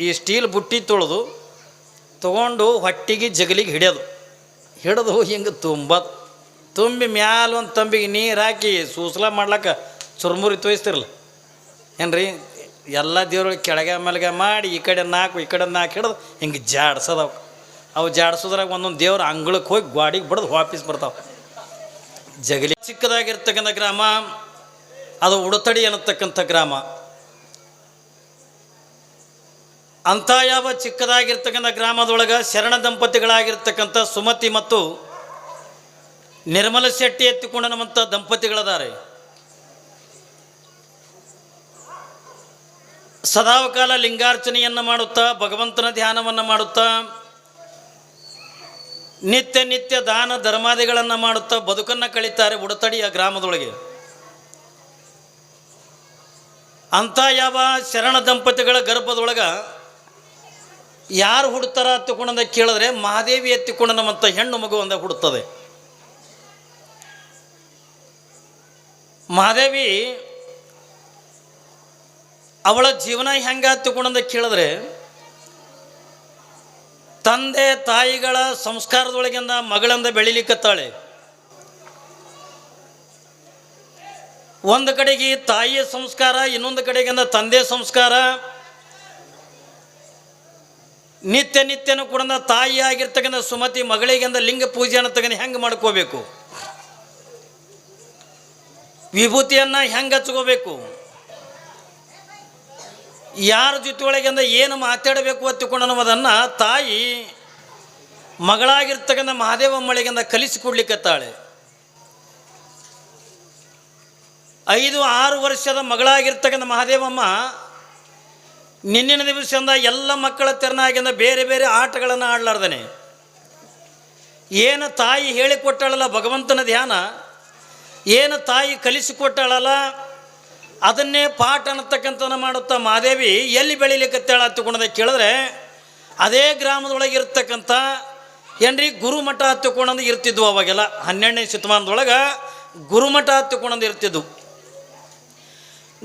ಈ ಸ್ಟೀಲ್ ಬುಟ್ಟಿ ತೊಳೆದು ತೊಗೊಂಡು ಹೊಟ್ಟಿಗೆ ಜಗಲಿಗೆ ಹಿಡಿಯೋದು. ಹಿಡಿದು ಹಿಂಗೆ ತುಂಬದು. ತುಂಬಿ ಮ್ಯಾಲ ಒಂದು ತಂಬಿಗೆ ನೀರು ಹಾಕಿ ಸೂಸಲ ಮಾಡ್ಲಕ್ಕ ಚುರುಮುರಿ ತೋಯಿಸ್ತಿರಲ್ಲ. ಏನ್ರಿ? ಎಲ್ಲ ದೇವ್ರಿಗೆ ಕೆಳಗೆ ಮೇಲ್ಗೆ ಮಾಡಿ, ಈ ಕಡೆ ನಾಲ್ಕು ಈ ಕಡೆ ನಾಲ್ಕು ಹಿಡಿದು ಹಿಂಗೆ ಜಾಡ್ಸೋದವು. ಅವು ಜಾಡ್ಸೋದ್ರಾಗ ಒಂದೊಂದು ದೇವ್ರ ಅಂಗಳಕ್ಕೆ ಹೋಗಿ ಗಾಡಿಗೆ ಬಡ್ದು ವಾಪಸ್ ಬರ್ತಾವೆ. ಜಗಲಿ ಚಿಕ್ಕದಾಗಿರ್ತಕ್ಕಂಥ ಗ್ರಾಮ, ಅದು ಉಡತಡಿ ಅನ್ನತಕ್ಕಂಥ ಗ್ರಾಮ. ಅಂಥ ಯಾವ ಚಿಕ್ಕದಾಗಿರ್ತಕ್ಕಂಥ ಗ್ರಾಮದೊಳಗೆ ಶರಣ ದಂಪತಿಗಳಾಗಿರ್ತಕ್ಕಂಥ ಸುಮತಿ ಮತ್ತು ನಿರ್ಮಲ ಶೆಟ್ಟಿ ಎತ್ತಿಕೊಂಡ ನಮ್ಮಂಥ ದಂಪತಿಗಳದಾರೆ. ಸದಾವಕಾಲ ಲಿಂಗಾರ್ಚನೆಯನ್ನು ಮಾಡುತ್ತಾ, ಭಗವಂತನ ಧ್ಯಾನವನ್ನು ಮಾಡುತ್ತಾ, ನಿತ್ಯ ನಿತ್ಯ ದಾನ ಧರ್ಮಾದಿಗಳನ್ನು ಮಾಡುತ್ತಾ ಬದುಕನ್ನು ಕಳೀತಾರೆ ಉಡತಡಿಯ ಗ್ರಾಮದೊಳಗೆ. ಅಂಥ ಯಾವ ಶರಣ ದಂಪತಿಗಳ ಗರ್ಭದೊಳಗೆ ಯಾರು ಹುಡ್ತಾರ ಎತ್ತಿಕೊಂಡಂದ ಕೇಳಿದ್ರೆ ಮಹಾದೇವಿ ಎತ್ತಿಕೊಂಡ ನಮ್ಮಂಥ ಹೆಣ್ಣು ಮಗು ಅಂದ ಹುಡುತ್ತದೆ ಮಹಾದೇವಿ ಅವಳ ಜೀವನ ಹೆಂಗೆ ಹತ್ತಿಕೊಂಡಂದ ಕೇಳಿದ್ರೆ ತಂದೆ ತಾಯಿಗಳ ಸಂಸ್ಕಾರದೊಳಗಿಂದ ಮಗಳಂದ ಬೆಳಿಲಿಕ್ಕತ್ತಾಳೆ. ಒಂದು ಕಡೆಗೆ ತಾಯಿಯ ಸಂಸ್ಕಾರ, ಇನ್ನೊಂದು ಕಡೆಗಿಂದ ತಂದೆ ಸಂಸ್ಕಾರ ನಿತ್ಯ ನಿತ್ಯನೂ ಕೂಡ ತಾಯಿ ಆಗಿರ್ತಕ್ಕಂಥ ಸುಮತಿ ಮಗಳಿಗೆಂದ ಲಿಂಗ ಪೂಜೆಯನ್ನು ತಗೊಂಡು ಹೆಂಗೆ ಮಾಡ್ಕೋಬೇಕು? ವಿಭೂತಿಯನ್ನು ಹೆಂಗೆ ಹಚ್ಕೋಬೇಕು? ಯಾರ ಜೊತೆ ಒಳಗಿಂದ ಏನು ಮಾತಾಡಬೇಕು ಹತ್ತಿಕೊಂಡು ಅನ್ನೋದನ್ನು ತಾಯಿ ಮಗಳಾಗಿರ್ತಕ್ಕಂಥ ಮಹಾದೇವಮ್ಮಳಿಗಿಂದ ಕಲಿಸಿಕೊಡ್ಲಿಕ್ಕತ್ತಾಳೆ ಐದು ಆರು ವರ್ಷದ ಮಗಳಾಗಿರ್ತಕ್ಕಂಥ ಮಹಾದೇವಮ್ಮ ನಿನ್ನಿನ ದಿವಸದಿಂದ ಎಲ್ಲ ಮಕ್ಕಳ ತೆರನಾಗಿಂದ ಬೇರೆ ಬೇರೆ ಆಟಗಳನ್ನು ಆಡಲಾರ್ದನೆ. ಏನು ತಾಯಿ ಹೇಳಿಕೊಟ್ಟಾಳಲ್ಲ ಭಗವಂತನ ಧ್ಯಾನ, ಏನು ತಾಯಿ ಕಲಿಸಿಕೊಟ್ಟಾಳಲ್ಲ, ಅದನ್ನೇ ಪಾಠ ಅನ್ನತಕ್ಕಂಥನ ಮಾಡುತ್ತಾ ಮಾದೇವಿ ಎಲ್ಲಿ ಬೆಳಿಲಿಕ್ಕತ್ತಾಳ ಹತ್ತುಕೊಂಡದ ಕೇಳಿದ್ರೆ, ಅದೇ ಗ್ರಾಮದೊಳಗೆ ಇರ್ತಕ್ಕಂಥ ಏನ್ರಿ ಗುರುಮಠ ಹತ್ತುಕೊಂಡಂದು ಇರ್ತಿದ್ವು ಅವಾಗೆಲ್ಲ. ಹನ್ನೆರಡನೇ ಶತಮಾನದೊಳಗೆ ಗುರುಮಠ ಹತ್ತುಕೊಂಡಂದು ಇರ್ತಿದ್ವು.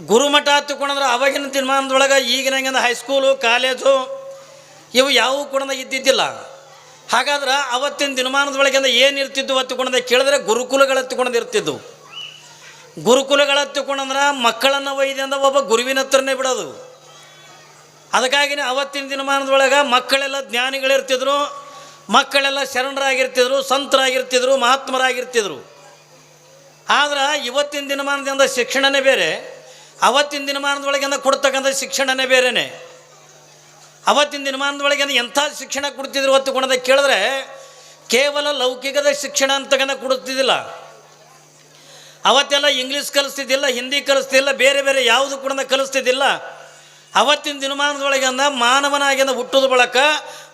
ಗುರುಮಠ ಹತ್ತುಕೊಂಡಂದ್ರೆ ಅವಾಗಿನ ದಿನಮಾನದೊಳಗೆ ಈಗಿನ ಹೈಸ್ಕೂಲು, ಕಾಲೇಜು, ಇವು ಯಾವುವು ಕೂಡ ಇದ್ದಿದ್ದಿಲ್ಲ. ಹಾಗಾದ್ರೆ ಅವತ್ತಿನ ದಿನಮಾನದೊಳಗಿಂದ ಏನು ಇರ್ತಿದ್ವು ಹತ್ತುಕೊಂಡಂದ ಕೇಳಿದ್ರೆ ಗುರುಕುಲಗಳು ಇರ್ತಿದ್ವು. ಗುರುಕುಲಗಳ ಹತ್ತುಕೊಂಡಂದ್ರೆ ಮಕ್ಕಳನ್ನು ಒಯ್ದಿಂದ ಒಬ್ಬ ಗುರುವಿನ ಹತ್ರನೇ ಬಿಡೋದು. ಅದಕ್ಕಾಗಿನೇ ಅವತ್ತಿನ ದಿನಮಾನದೊಳಗೆ ಮಕ್ಕಳೆಲ್ಲ ಜ್ಞಾನಿಗಳಿರ್ತಿದ್ರು, ಮಕ್ಕಳೆಲ್ಲ ಶರಣರಾಗಿರ್ತಿದ್ರು, ಸಂತರಾಗಿರ್ತಿದ್ರು, ಮಹಾತ್ಮರಾಗಿರ್ತಿದ್ರು. ಆದ್ರೆ ಇವತ್ತಿನ ದಿನಮಾನದಿಂದ ಶಿಕ್ಷಣನೇ ಬೇರೆ. ಅವತ್ತಿನ ದಿನಮಾನದೊಳಗಿಂದ ಕೊಡ್ತಕ್ಕಂಥ ಶಿಕ್ಷಣನೇ ಬೇರೆನೆ. ಅವತ್ತಿನ ದಿನಮಾನದೊಳಗಿಂದ ಎಂಥ ಶಿಕ್ಷಣ ಕೊಡ್ತಿದ್ರು ಹೊತ್ತು ಕೊಡೋದ ಕೇಳಿದ್ರೆ ಕೇವಲ ಲೌಕಿಕದ ಶಿಕ್ಷಣ ಅಂತಕ್ಕಂಥ ಕೊಡುತ್ತಿದ್ದಿಲ್ಲ. ಅವತ್ತೆಲ್ಲ ಇಂಗ್ಲೀಷ್ ಕಲಿಸ್ತಿದ್ದಿಲ್ಲ, ಹಿಂದಿ ಕಲಿಸ್ತಿಲ್ಲ ಬೇರೆ ಬೇರೆ ಯಾವುದು ಕೂಡ ಕಲಿಸ್ತಿದ್ದಿಲ್ಲ. ಅವತ್ತಿನ ದಿನಮಾನದೊಳಗಿಂದ ಮಾನವನಾಗಿಂದ ಹುಟ್ಟೋದು ಬಳಕ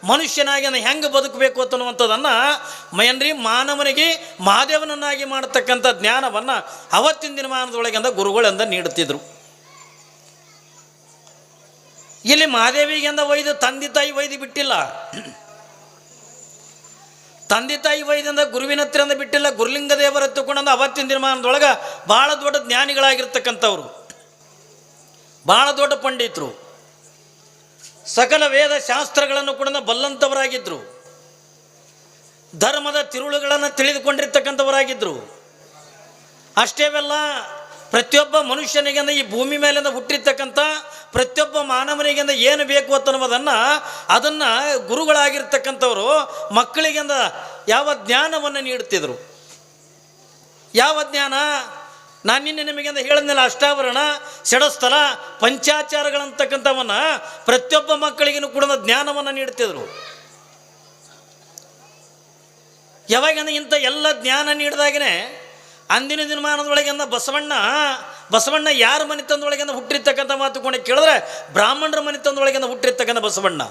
ಮನುಷ್ಯನಾಗಿನ ಹೆಂಗೆ ಬದುಕಬೇಕು ಅನ್ನುವಂಥದ್ದನ್ನು ಮಯನ್ರಿ ಮಾನವನಿಗೆ ಮಹಾದೇವನನ್ನಾಗಿ ಮಾಡತಕ್ಕಂಥ ಜ್ಞಾನವನ್ನು ಅವತ್ತಿನ ದಿನಮಾನದೊಳಗಿಂದ ಗುರುಗಳಿಂದ ನೀಡುತ್ತಿದ್ರು. ಇಲ್ಲಿ ಮಹಾದೇವಿಗೆಂದ ಒಯ್ದು ತಂದೆ ತಾಯಿ ಒಯ್ದು ಬಿಟ್ಟಿಲ್ಲ. ತಂದೆ ತಾಯಿ ವೈದ್ಯಂದ ಗುರುವಿನ ಹತ್ತಿರಂದ ಬಿಟ್ಟಿಲ್ಲ, ಗುರುಲಿಂಗ ದೇವರ ತಗೊಂಡಂದ ಅವತ್ತಿನ ದಿನಮಾನದೊಳಗೆ ಭಾಳ ದೊಡ್ಡ ಜ್ಞಾನಿಗಳಾಗಿರ್ತಕ್ಕಂಥವ್ರು. ಭಾಳ ದೊಡ್ಡ ಪಂಡಿತರು. ಸಕಲ ವೇದ ಶಾಸ್ತ್ರಗಳನ್ನು ಕೂಡ ಬಲ್ಲಂಥವರಾಗಿದ್ದರು ಧರ್ಮದ ತಿರುಳುಗಳನ್ನು ತಿಳಿದುಕೊಂಡಿರ್ತಕ್ಕಂಥವರಾಗಿದ್ದರು ಅಷ್ಟೇವೆಲ್ಲ ಪ್ರತಿಯೊಬ್ಬ ಮನುಷ್ಯನಿಗೆಂದ ಈ ಭೂಮಿ ಮೇಲಿಂದ ಹುಟ್ಟಿರ್ತಕ್ಕಂಥ ಪ್ರತಿಯೊಬ್ಬ ಮಾನವನಿಗೆಂದ ಏನು ಬೇಕು ಅನ್ನೋದನ್ನು ಅದನ್ನು ಗುರುಗಳಾಗಿರ್ತಕ್ಕಂಥವರು ಮಕ್ಕಳಿಗೆಂದ ಯಾವ ಜ್ಞಾನವನ್ನು ನೀಡುತ್ತಿದ್ರು. ಯಾವ ಜ್ಞಾನ? ನಾನು ನಿನ್ನೆ ನಿಮಗೆಂದ ಹೇಳಿದ್ನಲ್ಲ, ಅಷ್ಟಾವರಣ, ಷಡಸ್ಥಲ, ಪಂಚಾಚಾರಗಳಂತಕ್ಕಂಥವನ್ನು ಪ್ರತಿಯೊಬ್ಬ ಮಕ್ಕಳಿಗೂ ಕೂಡ ಜ್ಞಾನವನ್ನು ನೀಡ್ತಿದ್ರು ಯಾವಾಗಂದ್ರೆ ಇಂಥ ಎಲ್ಲ ಜ್ಞಾನ ನೀಡಿದಾಗನೇ ಅಂದಿನ ದಿನಮಾನದೊಳಗಿಂದ ಬಸವಣ್ಣ ಬಸವಣ್ಣ ಯಾರ ಮನೆತನದೊಳಗಿಂದ ಹುಟ್ಟಿರ್ತಕ್ಕಂಥ ಮಾತು ಕೊಂಡು ಕೇಳಿದ್ರೆ ಬ್ರಾಹ್ಮಣರ ಮನೆ ಮನೆತನದೊಳಗಿಂದ ಹುಟ್ಟಿರ್ತಕ್ಕಂಥ ಬಸವಣ್ಣ.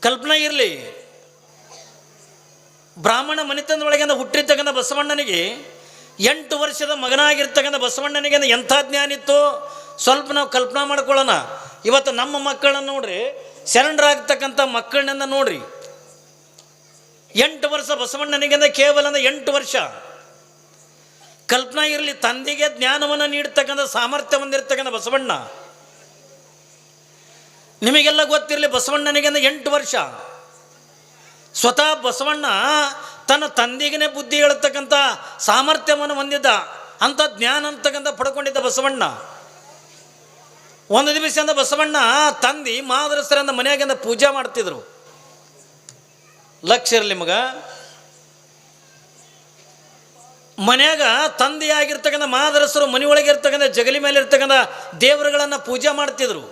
ಕಲ್ಪನೆ ಇರಲಿ, ಬ್ರಾಹ್ಮಣ ಮನೆತನದೊಳಗಿಂದ ಹುಟ್ಟಿರ್ತಕ್ಕಂಥ ಬಸವಣ್ಣನಿಗೆ ಎಂಟು ವರ್ಷದ ಮಗನಾಗಿರ್ತಕ್ಕಂಥ ಬಸವಣ್ಣನಿಗೆ ಎಂಥ ಜ್ಞಾನ ಇತ್ತು? ಸ್ವಲ್ಪ ನಾವು ಕಲ್ಪನಾ ಮಾಡ್ಕೊಳ್ಳೋಣ. ಇವತ್ತು ನಮ್ಮ ಮಕ್ಕಳನ್ನ ನೋಡ್ರಿ ಶರಣರಾಗ್ತಕ್ಕಂಥ ಮಕ್ಕಳನ್ನ ನೋಡ್ರಿ. ಎಂಟು ವರ್ಷ ಬಸವಣ್ಣನಿಗೆ ಕೇವಲ ಎಂಟು ವರ್ಷ. ಕಲ್ಪನಾ ಇರಲಿ, ತಂದೆಗೆ ಜ್ಞಾನವನ್ನು ನೀಡ್ತಕ್ಕಂಥ ಸಾಮರ್ಥ್ಯ ಹೊಂದಿರತಕ್ಕಂಥ ಬಸವಣ್ಣ. ನಿಮಗೆಲ್ಲ ಗೊತ್ತಿರಲಿ, ಬಸವಣ್ಣನಿಗೆ ಎಂಟು ವರ್ಷ. ಸ್ವತಃ ಬಸವಣ್ಣ ತನ್ನ ತಂದೆಗೇ ಬುದ್ಧಿ ಹೇಳತಕ್ಕಂಥ ಸಾಮರ್ಥ್ಯವನ್ನು ಹೊಂದಿದ್ದ ಅಂಥ ಜ್ಞಾನ ಅಂತಕ್ಕಂಥ ಪಡ್ಕೊಂಡಿದ್ದ ಬಸವಣ್ಣ. ಒಂದು ದಿವಸದಿಂದ ಬಸವಣ್ಣ ತಂದಿ ಮಾದರಸರಿಂದ ಮನೆಯಾಗಿಂದ ಪೂಜೆ ಮಾಡ್ತಿದ್ರು. ಲಕ್ಷ ಇರಲಿ ಮಗ. ಮನ್ಯಾಗ ತಂದೆಯಾಗಿರ್ತಕ್ಕಂಥ ಮಾದರಸರು ಮನೆಯೊಳಗೆ ಇರ್ತಕ್ಕಂಥ ಜಗಲಿ ಮೇಲೆ ಇರ್ತಕ್ಕಂಥ ದೇವರುಗಳನ್ನು ಪೂಜೆ ಮಾಡ್ತಿದ್ರು.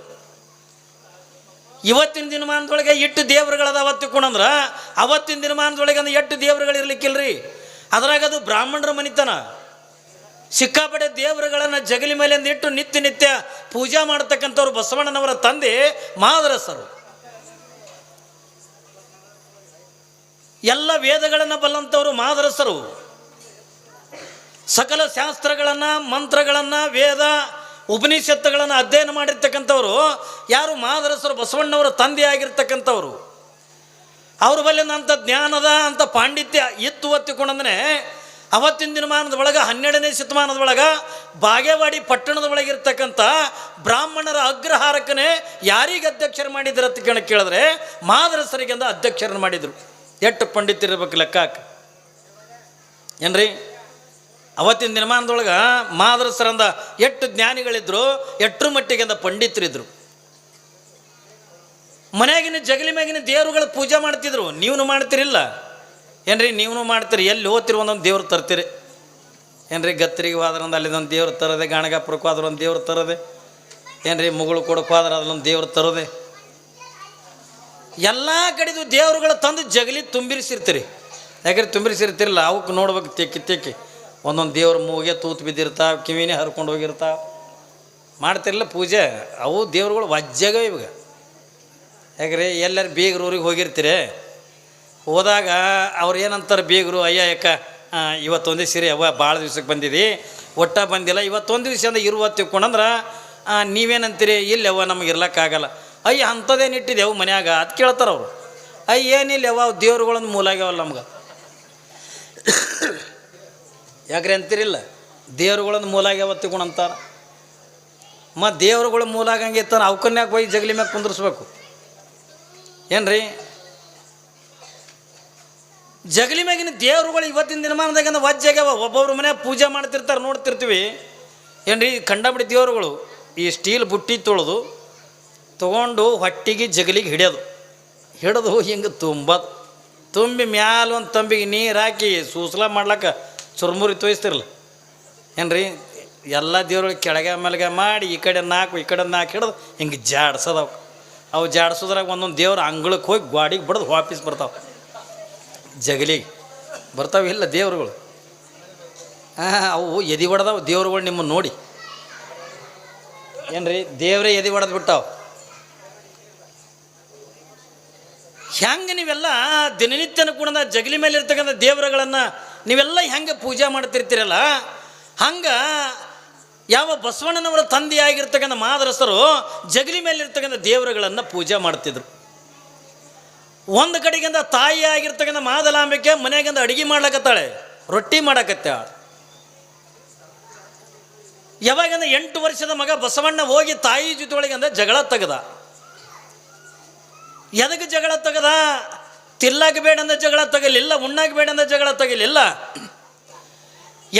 ಇವತ್ತಿನ ದಿನಮಾನದೊಳಗೆ ಎಷ್ಟು ದೇವರುಗಳದ ಅವತ್ತು ತಿಳ್ಕೊಂಡ್ರ ಅವತ್ತಿನ ದಿನಮಾನದೊಳಗೆ ಅಂದ್ರೆ ಎಷ್ಟು ದೇವರುಗಳು ಇರ್ಲಿಕ್ಕಿಲ್ರಿ. ಅದ್ರಾಗ ಅದು ಬ್ರಾಹ್ಮಣರ ಮನಿತನ. ಸಿಕ್ಕಾಪಟ್ಟೆ ದೇವರುಗಳನ್ನು ಜಗಲಿ ಮೇಲೆ ಇಟ್ಟು ನಿತ್ಯ ನಿತ್ಯ ಪೂಜಾ ಮಾಡ್ತಕ್ಕಂಥವ್ರು ಬಸವಣ್ಣನವರ ತಂದೆ ಮಾದರಸರು. ಎಲ್ಲ ವೇದಗಳನ್ನು ಬಲ್ಲಂಥವ್ರು ಮಾದರಸರು. ಸಕಲ ಶಾಸ್ತ್ರಗಳನ್ನು, ಮಂತ್ರಗಳನ್ನು, ವೇದ, ಉಪನಿಷತ್ತುಗಳನ್ನು ಅಧ್ಯಯನ ಮಾಡಿರ್ತಕ್ಕಂಥವ್ರು ಯಾರು ಮಾದರಸರು ಬಸವಣ್ಣವರ ತಂದೆ ಆಗಿರ್ತಕ್ಕಂಥವ್ರು. ಅವ್ರ ಬಲ್ಲಿನಂಥ ಜ್ಞಾನದ ಅಂತ ಪಾಂಡಿತ್ಯ ಇತ್ತು ಒತ್ತಿಕೊಂಡಂದ್ರೆ ಅವತ್ತಿನ ದಿನಮಾನದ ಒಳಗೆ, ಹನ್ನೆರಡನೇ ಶತಮಾನದ ಒಳಗೆ, ಬಾಗೇವಾಡಿ ಪಟ್ಟಣದ ಒಳಗಿರ್ತಕ್ಕಂಥ ಬ್ರಾಹ್ಮಣರ ಅಗ್ರಹಾರಕ್ಕನೇ ಯಾರಿಗೆ ಅಧ್ಯಕ್ಷರು ಮಾಡಿದ್ರು ಅಂತ ಕೇಳ, ಕೇಳಿದ್ರೆ ಮಾದರಸರಿಗೆ ಅಧ್ಯಕ್ಷರನ್ನು ಮಾಡಿದರು. ಎಷ್ಟು ಪಂಡಿತರಿರ್ಬೇಕು ಲೆಕ್ಕ ಏನ್ರಿ? ಅವತ್ತಿನ ದಿನಮಾನದೊಳಗೆ ಮಾದರಸರಂದ ಎಷ್ಟು ಜ್ಞಾನಿಗಳಿದ್ರು ಎಟ್ಟರ ಮಟ್ಟಿಗೆ ಅಂದ ಪಂಡಿತರಿದ್ರು. ಮನೆಯಾಗಿನ ಜಗಲಿ ಮ್ಯಾಗಿನ ದೇವರುಗಳ ಪೂಜೆ ಮಾಡ್ತಿದ್ರು. ನೀವು ಮಾಡ್ತಿರಿಲ್ಲ. ಏನ್ರಿ ನೀವು ಮಾಡ್ತೀರಿ? ಎಲ್ಲಿ ಓದ್ತಿರಿ ಒಂದೊಂದು ದೇವ್ರು ತರ್ತೀರಿ. ಏನ್ರಿ ಗತ್ತರಿಗೆ ಒಂದು ಅಲ್ಲಿದೊಂದು ದೇವ್ರು ತರೋದೆ, ಗಾಣಗಾಪುರಕ್ಕೆ ಹೋದ್ರೆ ಒಂದು ದೇವ್ರು ತರದೆ. ಏನ್ರಿ ಮುಗಳು ಕೊಡಕ್ಕೆ ಹೋದ್ರೆ ಅದ್ರೊಂದು ದೇವ್ರು ತರದೆ. ಎಲ್ಲ ಕಡೆದು ದೇವ್ರುಗಳ ತಂದು ಜಗಲಿ ತುಂಬಿರಿಸಿರ್ತೀರಿ. ಯಾಕಂದ್ರೆ ತುಂಬಿರಿಸಿರ್ತಿರಲ್ಲ ಅವಕ್ಕೆ ನೋಡ್ಬೇಕು ತೆಕ್ಕಿ ತೆಕ್ಕಿ. ಒಂದೊಂದು ದೇವ್ರ ಮೂಗೆ ತೂತು ಬಿದ್ದಿರ್ತಾವ, ಕಿವಿನೇ ಹರ್ಕೊಂಡು ಹೋಗಿರ್ತಾವ. ಮಾಡ್ತಿರಲ್ಲ ಪೂಜೆ. ಅವು ದೇವ್ರುಗಳು ವಜ್ಜಾಗ ಇವಾಗ. ಯಾಕ್ರಿ ಎಲ್ಲರೂ ಬೀಗರು ಊರಿಗೆ ಹೋಗಿರ್ತೀರಿ. ಹೋದಾಗ ಅವ್ರು ಏನಂತಾರೆ ಬೀಗರು, ಅಯ್ಯ ಯಾಕ ಇವತ್ತೊಂದೇ ಸೀರೆ ಅವ್ವ ಭಾಳ ದಿವ್ಸಕ್ಕೆ ಬಂದಿದಿ. ಒಟ್ಟ ಬಂದಿಲ್ಲ. ಇವತ್ತೊಂದು ದಿವಸದಿಂದ ಇರುವ ತಿಳ್ಕೊಂಡಂದ್ರೆ ನೀವೇನಂತೀರಿ? ಇಲ್ಲಿ ಅವ್ವ ನಮಗೆ ಇರ್ಲಕ್ಕಾಗಲ್ಲ. ಅಯ್ಯ, ಅಂಥದ್ದೇನು ಇಟ್ಟಿದ್ದೆವು ಅವು ಮನ್ಯಾಗ? ಅದು ಕೇಳ್ತಾರೆ ಅವರು. ಅಯ್ಯ, ಏನಿಲ್ಲ ಅವ್ವ ಅವು ದೇವ್ರುಗಳೊಂದು ಮೂಲ ಆಗ್ಯಾವಲ್ಲ ನಮ್ಗೆ. ಯಾಕ್ರಿ ಅಂತೀರಿಲ್ಲ? ದೇವ್ರುಗಳೊಂದು ಮೂಲ ಆಗ್ಯಾವ ಅಂತಾರೆ ಮತ್ತು ದೇವ್ರುಗಳ ಮೂಲ ಆಗಂಗಿತ್ತಾನ ಅವಕನ್ಯಾಗ ಹೋಗಿ ಜಗಲಿ ಮ್ಯಾಗ ಕುಂದ್ರಿಸ್ಬೇಕು. ಏನ್ರಿ? ಜಗಲಿ ಮ್ಯಾಗಿನ ದೇವ್ರುಗಳು ಇವತ್ತಿನ ದಿನಮಾನದಾಗಿಂದ ವಜ್ಜಾಗ್ಯಾವ ಒಬ್ಬೊಬ್ರ ಮನೆ ಪೂಜೆ ಮಾಡ್ತಿರ್ತಾರೆ, ನೋಡ್ತಿರ್ತೀವಿ. ಏನ್ರಿ ಕಂಡಬಿಡಿ ದೇವರುಗಳು ಈ ಸ್ಟೀಲ್ ಬುಟ್ಟಿ ತೊಳೆದು ತೊಗೊಂಡು ಹೊಟ್ಟಿಗೆ ಜಗಲಿಗೆ ಹಿಡಿಯೋದು. ಹಿಡಿದು ಹಿಂಗೆ ತುಂಬೋದು. ತುಂಬಿ ಮ್ಯಾಲ ಒಂದು ತಂಬಿಗೆ ನೀರು ಹಾಕಿ ಸೂಸ್ಲ ಮಾಡ್ಲಕ್ಕ ಚುರುಮುರಿ ತೋಯಿಸ್ತಿರಲ್ಲ ಏನ್ರಿ? ಎಲ್ಲ ದೇವ್ರಿಗೆ ಕೆಳಗೆ ಮೇಲ್ಗೆ ಮಾಡಿ, ಈ ಕಡೆ ನಾಲ್ಕು ಈ ಕಡೆ ನಾಲ್ಕು ಹಿಡಿದು ಹಿಂಗೆ ಜಾಡ್ಸೋದವು. ಅವು ಜಾಡ್ಸೋದ್ರಾಗ ಒಂದೊಂದು ದೇವ್ರ ಅಂಗಳಕ್ಕೆ ಹೋಗಿ ಗಾಡಿಗೆ ಬಡ್ದು ವಾಪಸ್ ಬರ್ತಾವೆ. ಜಗಲಿಗೆ. ಬರ್ತಾವೆ ಇಲ್ಲ ದೇವ್ರುಗಳು. ಹಾಂ ಅವು ಎದಿ ಹೊಡೆದವು ದೇವ್ರುಗಳು ನಿಮ್ಮನ್ನು ನೋಡಿ. ಏನು ರೀ ದೇವರೇ ಎದಿ ಹೊಡೆದು ಬಿಟ್ಟಾವ. ಹೆಂಗೆ ನೀವೆಲ್ಲ ದಿನನಿತ್ಯನ ಕೂಡ ಜಗಲಿ ಮೇಲೆ ಇರ್ತಕ್ಕಂಥ ದೇವರುಗಳನ್ನು ನೀವೆಲ್ಲ ಹೆಂಗೆ ಪೂಜೆ ಮಾಡ್ತಿರ್ತೀರಲ್ಲ, ಹಂಗೆ ಯಾವ ಬಸವಣ್ಣನವರ ತಂದೆಯಾಗಿರ್ತಕ್ಕಂಥ ಮಾದರಸರು ಜಗಲಿ ಮೇಲೆ ಇರ್ತಕ್ಕಂಥ ದೇವರುಗಳನ್ನು ಪೂಜೆ ಮಾಡ್ತಿದ್ರು. ಒಂದು ಕಡೆಗಿಂದ ತಾಯಿ ಆಗಿರ್ತಕ್ಕಂಥ ಮಾದಲಾಂಬಿಕೆ ಮನೆಯಾಗಿಂದ ಅಡುಗೆ ಮಾಡ್ಲಕತ್ತಾಳೆ, ರೊಟ್ಟಿ ಮಾಡಕತ್ತಾಳ. ಯಾವಾಗಿಂದ ಎಂಟು ವರ್ಷದ ಮಗ ಬಸವಣ್ಣ ಹೋಗಿ ತಾಯಿ ಜೊತೆ ಒಳಗಂದ್ರೆ ಜಗಳ ತೆಗದ. ಎದಕ್ಕೆ ಜಗಳ ತೆಗದ? ತಿಲ್ಲಕ ಬೇಡಂದ ಜಗಳ ತಗಲಿಲ್ಲ ಉಣ್ಣಾಕ ಬೇಡಂದ ಜಗಳ ತಗಲಿಲ್ಲ.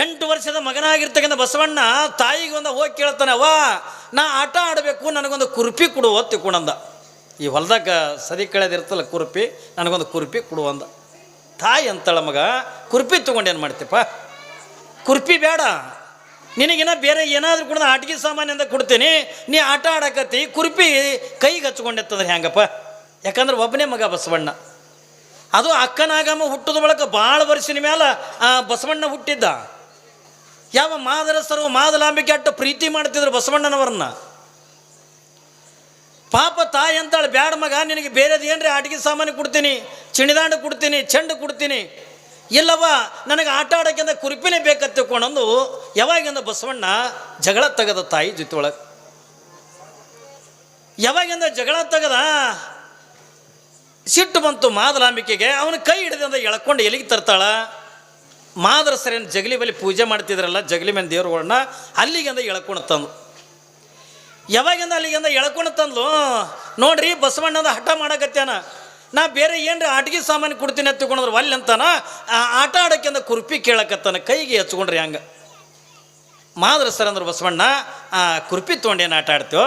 ಎಂಟು ವರ್ಷದ ಮಗನಾಗಿರ್ತಕ್ಕಂಥ ಬಸವಣ್ಣ ತಾಯಿಗೆ ಒಂದು ಹೋಗಿ ಕೇಳ್ತಾನೆ ವಾ ನಾ ಆಟ ಆಡಬೇಕು, ನನಗೊಂದು ಕುರ್ಪಿ ಕೊಡು ತಿಳ್ಕೊಂಡಂದ. ಈ ಹೊಲ್ದಾಗ ಸದಿ ಕಳೆದಿರ್ತಲ್ಲ ಕುರ್ಪಿ, ನನಗೊಂದು ಕುರ್ಪಿ ಕೊಡು ಅಂದ. ತಾಯಿ ಅಂತಳ ಮಗ, ಕುರ್ಪಿ ತೊಗೊಂಡು ಏನು ಮಾಡ್ತೀಪ್ಪ? ಕುರ್ಪಿ ಬೇಡ ನಿನಗಿನ ಬೇರೆ ಏನಾದರೂ ಕೂಡ ಆಟಿಕೆ ಸಾಮಾನ್ಯಂದ ಕೊಡ್ತೀನಿ, ನೀ ಆಟ ಆಡಕತ್ತಿ, ಕುರ್ಪಿ ಕೈಗೆ ಹಚ್ಕೊಂಡೆತ್ತಂದ್ರೆ ಹೆಂಗಪ್ಪ ಯಾಕಂದ್ರೆ ಒಬ್ಬನೇ ಮಗ ಬಸವಣ್ಣ. ಅದು ಅಕ್ಕನಾಗಮ್ಮ ಹುಟ್ಟಿದ ಬಳಿಕ ಭಾಳ ವರ್ಷಿನ ಮೇಲೆ ಆ, ಬಸವಣ್ಣ ಹುಟ್ಟಿದ್ದ. ಯಾವ ಮಾದರಸರು, ಮಾದಲಾಂಬಿಕೆ ಅಟ್ಟು ಪ್ರೀತಿ ಮಾಡ್ತಿದ್ರು ಬಸವಣ್ಣನವರನ್ನ. ಪಾಪ ತಾಯಿ ಅಂತಾಳೆ, ಬ್ಯಾಡ ಮಗ, ನಿನಗೆ ಬೇರೆದು ಏನ್ರಿ? ಆಟಿಕೆ ಸಾಮಾನು ಕೊಡ್ತೀನಿ, ಚಿಣಿದಾಂಡು ಕೊಡ್ತೀನಿ, ಚೆಂಡು ಕೊಡ್ತೀನಿ. ಇಲ್ಲವ ನನಗೆ ಆಟ ಆಡೋಕ್ಕಿಂತ ಕುರುಪಿನೇ ಬೇಕಂತ ಯಾವಾಗಿಂದ ಬಸವಣ್ಣ ಜಗಳ ತೆಗದ ತಾಯಿ ಜೊತೆ ಒಳಗೆ? ಯಾವಾಗಿಂದ ಜಗಳ ತೆಗದ? ಸಿಟ್ಟು ಬಂತು ಮಾದಲಾಂಬಿಕೆಗೆ, ಅವನ ಕೈ ಹಿಡಿದಿಂದ ಎಳ್ಕೊಂಡು ಎಲ್ಲಿಗೆ ತರ್ತಾಳ? ಏನು ಜಗಲಿ ಬಲಿ ಪೂಜೆ ಮಾಡ್ತಿದ್ರಲ್ಲ, ಜಗಲಿ ಮೇಲೆ ದೇವ್ರುಗಳನ್ನ ಅಲ್ಲಿಗೆಂದ ಎಳ್ಕೊಂಡು ತಂದು. ಯಾವಾಗಿಂದ ಅಲ್ಲಿಗೆಂದ ಎಳ್ಕೊಂಡು ತಂದ್ಲು? ನೋಡ್ರಿ ಬಸವಣ್ಣ ಹಠ ಮಾಡಕತ್ಯಾನ. ನಾ ಬೇರೆ ಏನ್ರಿ ಆಟಗಿ ಸಾಮಾನು ಕೊಡ್ತೀನಿ ಅಂತ ತಿಳ್ಕೊಂಡ್ರೆ ಒಲ್ಲಿ ಅಂತಾನ, ಆ ಆಟ ಆಡೋಕ್ಕಿಂತ ಕುರ್ಪಿ ಕೇಳಕತ್ತಾನ, ಕೈಗೆ ಹಚ್ಕೊಂಡ್ರಿ ಹಂಗೆ. ಮಾದ್ರ ಸರ್ ಅಂದ್ರೆ ಬಸವಣ್ಣ, ಆ ಕುರ್ಪಿ ತೊಗೊಂಡೇನು ಆಟ ಆಡ್ತೀವೋ?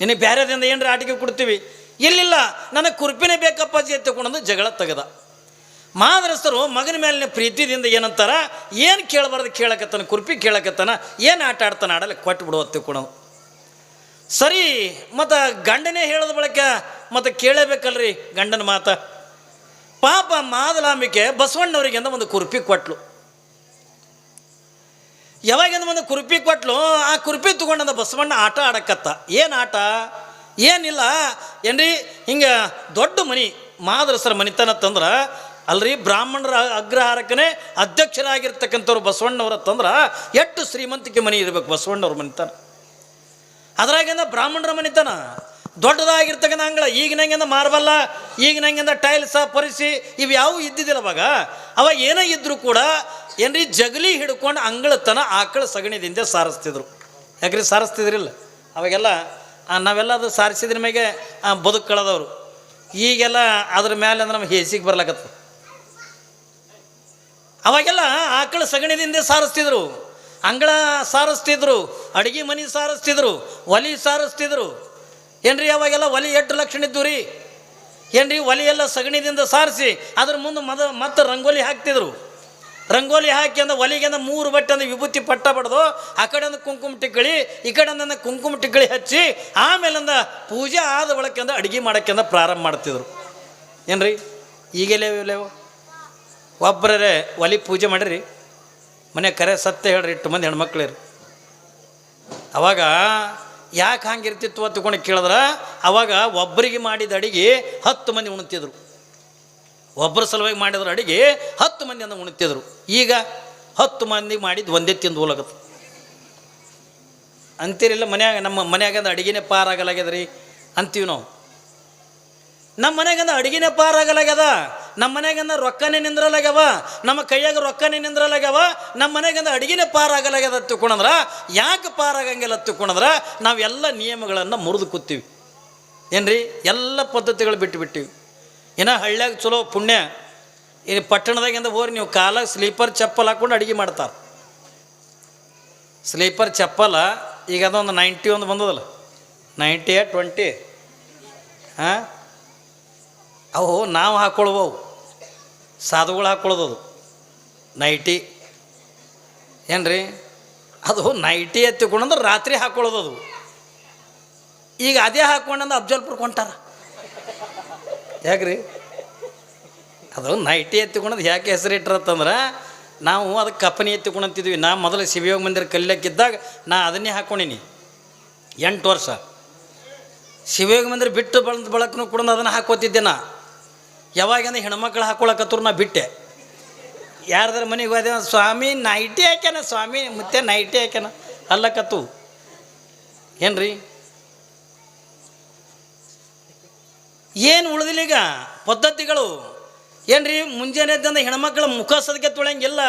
ನಿನಗೆ ಬೇರೆದಿಂದ ಏನ್ರಿ ಆಟಿಗೆ ಕೊಡ್ತೀವಿ? ಇಲ್ಲಿಲ್ಲ ನನಗೆ ಕುರ್ಪಿನೇ ಬೇಕಪ್ಪಾಜಿ ಅಂತ ತಗೊಂಡು ಜಗಳ ತೆಗೆದ. ಮಾದರಸ್ಥರು ಮಗನ ಮೇಲಿನ ಪ್ರೀತಿದಿಂದ ಏನಂತಾರ? ಏನು ಕೇಳಬಾರ್ದು ಕೇಳಕತ್ತನ, ಕುರ್ಪಿ ಕೇಳಕತ್ತನ, ಏನು ಆಟ ಆಡ್ತಾನ ಆಡಲಿ ಕೊಟ್ಟು ಬಿಡು ಅಂತ ಸರಿ, ಮತ್ತು ಗಂಡನೇ ಹೇಳಿದ ಬಳಿಕ ಮತ್ತು ಕೇಳಬೇಕಲ್ರಿ ಗಂಡನ ಮಾತ. ಪಾಪ ಮಾದಲಾಂಬಿಕೆ ಬಸವಣ್ಣವರಿಗೆ ಒಂದು ಕುರ್ಪಿ ಕೊಟ್ಲು. ಯಾವಾಗಿಂದ ಒಂದು ಕುರ್ಪಿ ಕೊಟ್ಲು? ಆ ಕುರ್ಪಿ ತಗೊಂಡಂದ ಬಸವಣ್ಣ ಆಟ ಆಡಕತ್ತ. ಏನು ಆಟ? ಏನಿಲ್ಲ. ಏನ್ರಿ? ಹಿಂಗೆ ದೊಡ್ಡ ಮನಿ, ಮಾದ್ರಸರ ಮನಿತನ ತಂದ್ರೆ ಅಲ್ರಿ ಬ್ರಾಹ್ಮಣರ ಅಗ್ರಹಾರಕ್ಕನೇ ಅಧ್ಯಕ್ಷರಾಗಿರ್ತಕ್ಕಂಥವ್ರು ಬಸವಣ್ಣವ್ರ ತಂದ್ರೆ ಎಷ್ಟು ಶ್ರೀಮಂತಿಕೆ ಮನಿ ಇರಬೇಕು ಬಸವಣ್ಣವ್ರ ಮನಿತನ. ಅದ್ರಾಗಿಂದ ಬ್ರಾಹ್ಮಣರ ಮನಿತನ. ದೊಡ್ಡದಾಗಿರ್ತಕ್ಕಂಥ ಅಂಗಳ ಈಗಿನಂಗಿಂದ ಮಾರ್ಬಲ್ಲ ಈಗಿನಂಗಿಂದ ಟೈಲ್ಸ ಪರಿಸಿ ಇವು ಯಾವೂ ಇದ್ದಿದ್ದಿಲ್ಲ ಅವಾಗ. ಅವ ಏನೇ ಇದ್ದರೂ ಕೂಡ ಏನ್ರಿ ಜಗಲಿ ಹಿಡ್ಕೊಂಡು ಅಂಗಳತನ ಆಕಳ ಸಗಣಿದಿಂದ ಸಾರಿಸ್ತಿದ್ರು. ಯಾಕ್ರಿ ಸಾರಿಸ್ತಿದ್ರಿಲ್ಲ? ಅವಾಗೆಲ್ಲ ನಾವೆಲ್ಲ ಅದು ಸಾರಿಸಿದ್ರ ಮ್ಯಾಗೆ ಬದುಕು ಕಳೆದವರು ಈಗೆಲ್ಲ ಅದ್ರ ಮೇಲೆ ಅಂದ್ರೆ ನಮ್ಗೆ ಹೇಸಿಗೆ ಬರ್ಲಕತ್ತ. ಅವಾಗೆಲ್ಲ ಆಕಳ ಸಗಣಿದಿಂದ ಸಾರಿಸ್ತಿದ್ರು. ಅಂಗಳ ಸಾರಿಸ್ತಿದ್ರು, ಅಡಿಗೆ ಮನೆ ಸಾರಿಸ್ತಿದ್ರು, ಒಲಿ ಸಾರಿಸ್ತಿದ್ರು. ಏನ್ರಿ ಅವಾಗೆಲ್ಲ ಒಲಿ ಎಟ್ಟು ಲಕ್ಷಣ ಇದ್ದು ರೀ? ಏನ್ರಿ ಒಲಿ ಎಲ್ಲ ಸಗಣಿದಿಂದ ಸಾರಿಸಿ, ಅದ್ರ ಮುಂದೆ ಮದ ಮತ್ತೆ ರಂಗೋಲಿ ಹಾಕ್ತಿದ್ರು. ರಂಗೋಲಿ ಹಾಕಿ ಅಂದ ಒಲಿಗೆಂದ ಮೂರು ಬಟ್ಟೆ ಅಂದ್ರೆ ವಿಭೂತಿ ಪಟ್ಟ ಬಡ್ದು ಆ ಕಡೆ ಒಂದು ಕುಂಕುಮ ಟಿಕ್ಕಳಿ, ಈ ಕಡೆ ಅಂದ ಕುಂಕುಮ ಟಿಕ್ಕಳಿ ಹಚ್ಚಿ ಆಮೇಲಿಂದ ಪೂಜೆ ಆದ ಬಳಕೆಂದ ಅಡುಗೆ ಮಾಡೋಕ್ಕಿಂದ ಪ್ರಾರಂಭ ಮಾಡ್ತಿದ್ರು. ಏನ್ರಿ? ಈಗೆಲ್ಲ ಇಲ್ಲೇವು ಒಬ್ಬರೇ ಒಲಿ ಪೂಜೆ ಮಾಡಿರಿ, ಮನೆ ಕರೆ ಸತ್ಯ ಹೇಳ್ರಿ, ಇಟ್ಟು ಮಂದಿ ಹೆಣ್ಮಕ್ಳಿರಿ ಅವಾಗ ಯಾಕೆ ಹಂಗಿರ್ತಿತ್ತು ಅಂತ ಕೇಳಿದ್ರೆ, ಅವಾಗ ಒಬ್ಬರಿಗೆ ಮಾಡಿದ ಅಡಿಗೆ ಹತ್ತು ಮಂದಿ ಉಣ್ತಿದ್ರು. ಒಬ್ಬರ ಸಲುವಾಗಿ ಮಾಡಿದ್ರ ಅಡಿಗೆ ಹತ್ತು ಮಂದಿ ಅಂದ ಉಣ್ತಿದ್ರು ಈಗ ಹತ್ತು ಮಂದಿ ಮಾಡಿದ್ದು ಒಂದೇ ತಿಂದು ಹೋಲಕತ್ತು ಅಂತೀರಿಲ್ಲ, ಮನ್ಯಾಗ ನಮ್ಮ ಮನ್ಯಾಗಂದ ಅಡಿಗೆನೇ ಪಾರಾಗಲಾಗ್ಯದ ರೀ ಅಂತೀವಿ ನಾವು. ನಮ್ಮ ಮನ್ಯಾಗಂದ ಅಡಿಗೆನೇ ಪಾರಾಗಲಾಗ್ಯದ? ನಮ್ಮ ಮನೆಯಾಗಂದ ರೊಕ್ಕನೇ ನಿಂದ್ರಲಾಗ್ಯವ? ನಮ್ಮ ಕೈಯಾಗ ರೊಕ್ಕನೇ ನಿಂದ್ರಲಾಗ್ಯವ? ನಮ್ಮ ಮನ್ಯಾಗಂದ ಅಡಿಗೆನೇ ಪಾರಾಗಲಾಗ್ಯದ ತಿಳ್ಕೊಂಡ್ರ? ಯಾಕೆ ಪಾರಾಗಂಗಿಲ್ಲ ತಿಳ್ಕೊಂಡ್ರ? ನಾವೆಲ್ಲ ನಿಯಮಗಳನ್ನು ಮುರಿದು ಕೂತೀವಿ. ಏನ್ರಿ? ಎಲ್ಲ ಪದ್ಧತಿಗಳು ಬಿಟ್ಟು ಬಿಟ್ಟಿವಿ ಇನ್ನು ಹಳ್ಳ್ಯಾಗ ಚಲೋ ಪುಣ್ಯ. ಈ ಪಟ್ಟಣದಾಗಿಂದ ಹೋರಿ ನೀವು ಕಾಲಾಗ ಸ್ಲೀಪರ್ ಚಪ್ಪಲ್ ಹಾಕ್ಕೊಂಡು ಅಡುಗೆ ಮಾಡ್ತಾರೆ. ಸ್ಲೀಪರ್ ಚಪ್ಪಲ, ಈಗ ಅದೊಂದು ನೈಂಟಿ ಒಂದು ಬಂದದಲ್ಲ? Ninety twenty? ಹಾಂ? ಅವು ನಾವು ಹಾಕ್ಕೊಳ್ಬವು ಸಾಧುಗಳು ಹಾಕ್ಕೊಳ್ಳೋದು ನೈಟಿ. ರೀ ಅದು ನೈಟಿ ಎತ್ತಿಕೊಂಡಂದ್ರೆ ರಾತ್ರಿ ಹಾಕ್ಕೊಳ್ಳೋದು ಈಗ ಅದೇ ಹಾಕ್ಕೊಂಡಂದ್ರೆ ಅಫ್ಜಲ್ಪುರ್ ಕೊಂಟಾರ. ಯಾಕ್ರಿ ಅದು ನೈಟಿ ಎತ್ತಿಕೊಂಡದ್ದು ಯಾಕೆ ಹೆಸರು ಇಟ್ಟಿರತ್ತಂದ್ರೆ, ನಾವು ಅದಕ್ಕೆ ಕಪ್ಪನಿ ಎತ್ತಿಕೊಂಡಂತಿದ್ವಿ ನಾ ಮೊದಲು ಶಿವಯೋಗ ಮಂದಿರ ಕಲಿಯಕ್ಕಿದ್ದಾಗ ನಾ ಅದನ್ನೇ ಹಾಕ್ಕೊಂಡಿನಿ ಎಂಟು ವರ್ಷ. ಶಿವಯೋಗ ಮಂದಿರ ಬಿಟ್ಟು ಬಳದ ಬಳಕನು ಕೂಡ ಅದನ್ನು ಹಾಕೋತಿದ್ದೆ ನಾ. ಯಾವಾಗಂದ್ರೆ ಹೆಣ್ಮಕ್ಳು ಹಾಕೊಳಕತ್ತರು ನಾ ಬಿಟ್ಟೆ. ಯಾರ್ದಾರ ಮನೆಗೆ ಹೋದೆ ಸ್ವಾಮಿ, ನೈಟಿ ಹಾಕ್ಯಾನ, ಸ್ವಾಮಿ, ಮತ್ತೆ ನೈಟಿ ಹಾಕ್ಯಾನ, ಅಲ್ಲಕತ್ತು. ಏನ್ರಿ? ಏನು ಉಳಿದಿಲ್ಲ ಈಗ? ಪದ್ಧತಿಗಳು. ರೀ ಮುಂಜಾನೆ ಎದ್ದಂದ ಹೆಣ್ಮಕ್ಳ ಮುಖ ಸದಕ್ಕೆ ತೊಳೆಯಂಗಿಲ್ಲ.